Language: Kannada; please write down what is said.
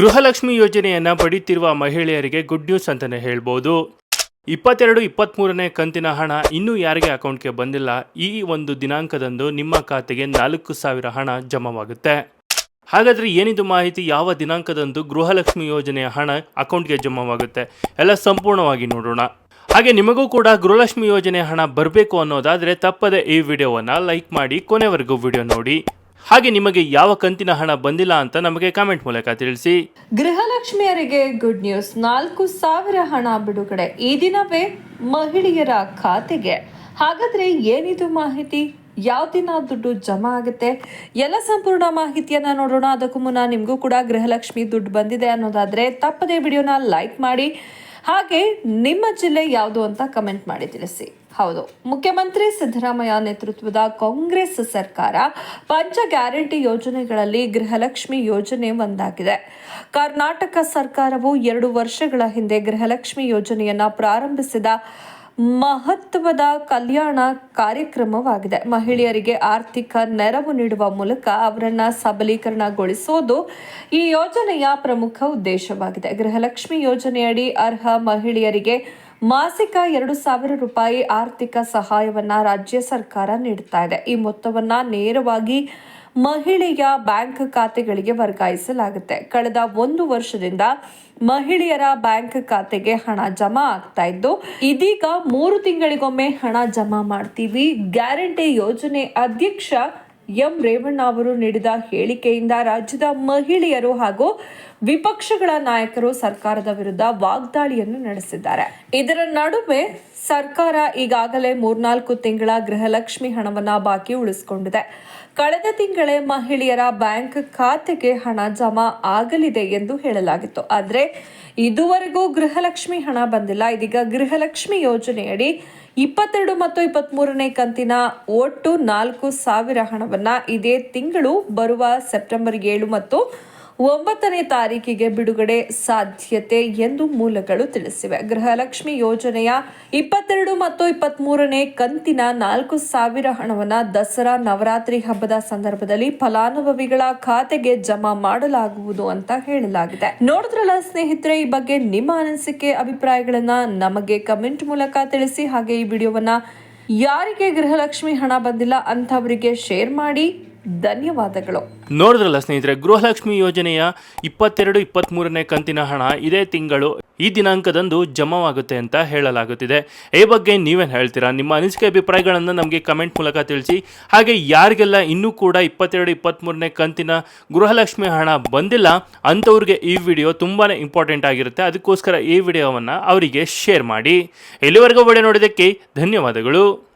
ಗೃಹಲಕ್ಷ್ಮಿ ಯೋಜನೆಯನ್ನ ಪಡೆಯುತ್ತಿರುವ ಮಹಿಳೆಯರಿಗೆ ಗುಡ್ ನ್ಯೂಸ್ ಅಂತಲೇ ಹೇಳ್ಬೋದು. ಇಪ್ಪತ್ತೆರಡು ಇಪ್ಪತ್ತ್ಮೂರನೇ ಕಂತಿನ ಹಣ ಇನ್ನೂ ಯಾರಿಗೆ ಅಕೌಂಟ್ಗೆ ಬಂದಿಲ್ಲ, ಈ ಒಂದು ದಿನಾಂಕದಂದು ನಿಮ್ಮ ಖಾತೆಗೆ ನಾಲ್ಕು ಸಾವಿರ ಹಣ ಜಮಾವಾಗುತ್ತೆ. ಹಾಗಾದರೆ ಏನಿದು ಮಾಹಿತಿ ಯಾವ ದಿನಾಂಕದಂದು ಗೃಹಲಕ್ಷ್ಮಿ ಯೋಜನೆಯ ಹಣ ಅಕೌಂಟ್ಗೆ ಜಮಾವಾಗುತ್ತೆ? ಎಲ್ಲ ಸಂಪೂರ್ಣವಾಗಿ ನೋಡೋಣ. ಹಾಗೆ ನಿಮಗೂ ಕೂಡ ಗೃಹಲಕ್ಷ್ಮಿ ಯೋಜನೆ ಹಣ ಬರಬೇಕು ಅನ್ನೋದಾದರೆ ತಪ್ಪದೆ ಈ ವಿಡಿಯೋವನ್ನು ಲೈಕ್ ಮಾಡಿ ಕೊನೆವರೆಗೂ ವಿಡಿಯೋ ನೋಡಿ. ಹಾಗೆ ನಿಮಗೆ ಯಾವ ಕಂತಿನ ಹಣ ಬಂದಿಲ್ಲ ಅಂತ ನಮಗೆ ಕಾಮೆಂಟ್ ಮೂಲಕ ತಿಳಿಸಿ. ಗೃಹಲಕ್ಷ್ಮಿಯರಿಗೆ ಗುಡ್ ನ್ಯೂಸ್ ನಾಲ್ಕು ಸಾವಿರ ಹಣ ಬಿಡುಗಡೆ. ಈ ದಿನವೇ ಮಹಿಳೆಯರ ಖಾತೆಗೆ. ಹಾಗಾದ್ರೆ ಏನಿದು ಮಾಹಿತಿ? ಯಾವ ದಿನ ದುಡ್ಡು ಜಮಾ ಆಗುತ್ತೆ? ಎಲ್ಲ ಸಂಪೂರ್ಣ ಮಾಹಿತಿಯನ್ನ ನೋಡೋಣ. ಅದಕ್ಕೂ ಮುನ್ನ ನಿಮಗೂ ಕೂಡ ಗೃಹಲಕ್ಷ್ಮಿ ದುಡ್ಡು ಬಂದಿದೆ ಅನ್ನೋದಾದ್ರೆ ತಪ್ಪದೇ ವಿಡಿಯೋನ ಲೈಕ್ ಮಾಡಿ. ಹಾಗೆ ನಿಮ್ಮ ಜಿಲ್ಲೆ ಯಾವುದು ಅಂತ ಕಮೆಂಟ್ ಮಾಡಿ ತಿಳಿಸಿ. ಹೌದು. ಮುಖ್ಯಮಂತ್ರಿ ಸಿದ್ದರಾಮಯ್ಯ ನೇತೃತ್ವದ ಕಾಂಗ್ರೆಸ್ ಸರ್ಕಾರ ಪಂಚ ಗ್ಯಾರಂಟಿ ಯೋಜನೆಗಳಲ್ಲಿ ಗೃಹಲಕ್ಷ್ಮಿ ಯೋಜನೆ ಒಂದಾಗಿದೆ. ಕರ್ನಾಟಕ ಸರ್ಕಾರವು ಎರಡು ವರ್ಷಗಳ ಹಿಂದೆ ಗೃಹಲಕ್ಷ್ಮಿ ಯೋಜನೆಯನ್ನ ಪ್ರಾರಂಭಿಸಿದ ಮಹತ್ವದ ಕಲ್ಯಾಣ ಕಾರ್ಯಕ್ರಮವಾಗಿದೆ. ಮಹಿಳೆಯರಿಗೆ ಆರ್ಥಿಕ ನೆರವು ನೀಡುವ ಮೂಲಕ ಅವರನ್ನು ಸಬಲೀಕರಣಗೊಳಿಸುವುದು ಈ ಯೋಜನೆಯ ಪ್ರಮುಖ ಉದ್ದೇಶವಾಗಿದೆ. ಗೃಹಲಕ್ಷ್ಮಿ ಯೋಜನೆಯಡಿ ಅರ್ಹ ಮಹಿಳೆಯರಿಗೆ ಮಾಸಿಕ ಎರಡು ಸಾವಿರ ರೂಪಾಯಿ ಆರ್ಥಿಕ ಸಹಾಯವನ್ನು ರಾಜ್ಯ ಸರ್ಕಾರ ನೀಡುತ್ತಾ ಇದೆ. ಈ ಮೊತ್ತವನ್ನು ನೇರವಾಗಿ ಮಹಿಳೆಯ ಬ್ಯಾಂಕ್ ಖಾತೆಗಳಿಗೆ ವರ್ಗಾಯಿಸಲಾಗುತ್ತೆ. ಕಳೆದ ಒಂದು ವರ್ಷದಿಂದ ಮಹಿಳೆಯರ ಬ್ಯಾಂಕ್ ಖಾತೆಗೆ ಹಣ ಜಮಾ ಆಗ್ತಾ ಇದ್ದು, ಇದೀಗ ಮೂರು ತಿಂಗಳಿಗೊಮ್ಮೆ ಹಣ ಜಮಾ ಮಾಡ್ತೀವಿ. ಗ್ಯಾರಂಟಿ ಯೋಜನೆ ಅಧ್ಯಕ್ಷ ಎಂ ರೇವಣ್ಣ ಅವರು ನೀಡಿದ ಹೇಳಿಕೆಯಿಂದ ರಾಜ್ಯದ ಮಹಿಳೆಯರು ಹಾಗೂ ವಿಪಕ್ಷಗಳ ನಾಯಕರು ಸರ್ಕಾರದ ವಿರುದ್ಧ ವಾಗ್ದಾಳಿಯನ್ನು ನಡೆಸಿದ್ದಾರೆ. ಇದರ ನಡುವೆ ಸರ್ಕಾರ ಈಗಾಗಲೇ ಮೂರ್ನಾಲ್ಕು ತಿಂಗಳ ಗೃಹಲಕ್ಷ್ಮಿ ಹಣವನ್ನ ಬಾಕಿ ಉಳಿಸಿಕೊಂಡಿದೆ. ಕಳೆದ ತಿಂಗಳೇ ಮಹಿಳೆಯರ ಬ್ಯಾಂಕ್ ಖಾತೆಗೆ ಹಣ ಜಮಾ ಆಗಲಿದೆ ಎಂದು ಹೇಳಲಾಗಿತ್ತು. ಆದರೆ ಇದುವರೆಗೂ ಗೃಹಲಕ್ಷ್ಮಿ ಹಣ ಬಂದಿಲ್ಲ. ಇದೀಗ ಗೃಹಲಕ್ಷ್ಮಿ ಯೋಜನೆಯಡಿ ಇಪ್ಪತ್ತೆರಡು ಮತ್ತು ಇಪ್ಪತ್ತ್ಮೂರನೇ ಕಂತಿನ ಒಟ್ಟು ನಾಲ್ಕು ಸಾವಿರ ಹಣವನ್ನು ಇದೇ ತಿಂಗಳು ಬರುವ ಸೆಪ್ಟೆಂಬರ್ ಏಳು ಮತ್ತು ಒಂಬತ್ತನೇ ತಾರೀಕಿಗೆ ಬಿಡುಗಡೆ ಸಾಧ್ಯತೆ ಎಂದು ಮೂಲಗಳು ತಿಳಿಸಿವೆ. ಗೃಹಲಕ್ಷ್ಮಿ ಯೋಜನೆಯ ಇಪ್ಪತ್ತೆರಡು ಮತ್ತು ಇಪ್ಪತ್ಮೂರನೇ ಕಂತಿನ ನಾಲ್ಕು ಸಾವಿರ ಹಣವನ್ನು ದಸರಾ ನವರಾತ್ರಿ ಹಬ್ಬದ ಸಂದರ್ಭದಲ್ಲಿ ಫಲಾನುಭವಿಗಳ ಖಾತೆಗೆ ಜಮಾ ಮಾಡಲಾಗುವುದು ಅಂತ ಹೇಳಲಾಗಿದೆ. ನೋಡಿದ್ರಲ್ಲ ಸ್ನೇಹಿತರೆ, ಈ ಬಗ್ಗೆ ನಿಮ್ಮ ಅನಿಸಿಕೆ, ಅಭಿಪ್ರಾಯಗಳನ್ನ ನಮಗೆ ಕಮೆಂಟ್ ಮೂಲಕ ತಿಳಿಸಿ. ಹಾಗೆ ಈ ವಿಡಿಯೋವನ್ನ ಯಾರಿಗೆ ಗೃಹಲಕ್ಷ್ಮಿ ಹಣ ಬಂದಿಲ್ಲ ಅಂಥವರಿಗೆ ಶೇರ್ ಮಾಡಿ. ಧನ್ಯವಾದಗಳು. ನೋಡಿದ್ರಲ್ಲ ಸ್ನೇಹಿತರೆ, ಗೃಹಲಕ್ಷ್ಮಿ ಯೋಜನೆಯ ಇಪ್ಪತ್ತೆರಡು ಇಪ್ಪತ್ತ್ಮೂರನೇ ಕಂತಿನ ಹಣ ಇದೇ ತಿಂಗಳು ಈ ದಿನಾಂಕದಂದು ಜಮಾವಾಗುತ್ತೆ ಅಂತ ಹೇಳಲಾಗುತ್ತಿದೆ. ಈ ಬಗ್ಗೆ ನೀವೇನು ಹೇಳ್ತೀರಾ? ನಿಮ್ಮ ಅನಿಸಿಕೆ ಅಭಿಪ್ರಾಯಗಳನ್ನು ನಮಗೆ ಕಮೆಂಟ್ ಮೂಲಕ ತಿಳಿಸಿ. ಹಾಗೆ ಯಾರಿಗೆಲ್ಲ ಇನ್ನೂ ಕೂಡ ಇಪ್ಪತ್ತೆರಡು ಇಪ್ಪತ್ತ್ಮೂರನೇ ಕಂತಿನ ಗೃಹಲಕ್ಷ್ಮಿ ಹಣ ಬಂದಿಲ್ಲ, ಅಂಥವ್ರಿಗೆ ಈ ವಿಡಿಯೋ ತುಂಬಾ ಇಂಪಾರ್ಟೆಂಟ್ ಆಗಿರುತ್ತೆ. ಅದಕ್ಕೋಸ್ಕರ ಈ ವಿಡಿಯೋವನ್ನು ಅವರಿಗೆ ಶೇರ್ ಮಾಡಿ. ಎಲ್ಲಿವರೆಗೂ ವಿಡಿಯೋ ನೋಡೋದಕ್ಕೆ ಧನ್ಯವಾದಗಳು.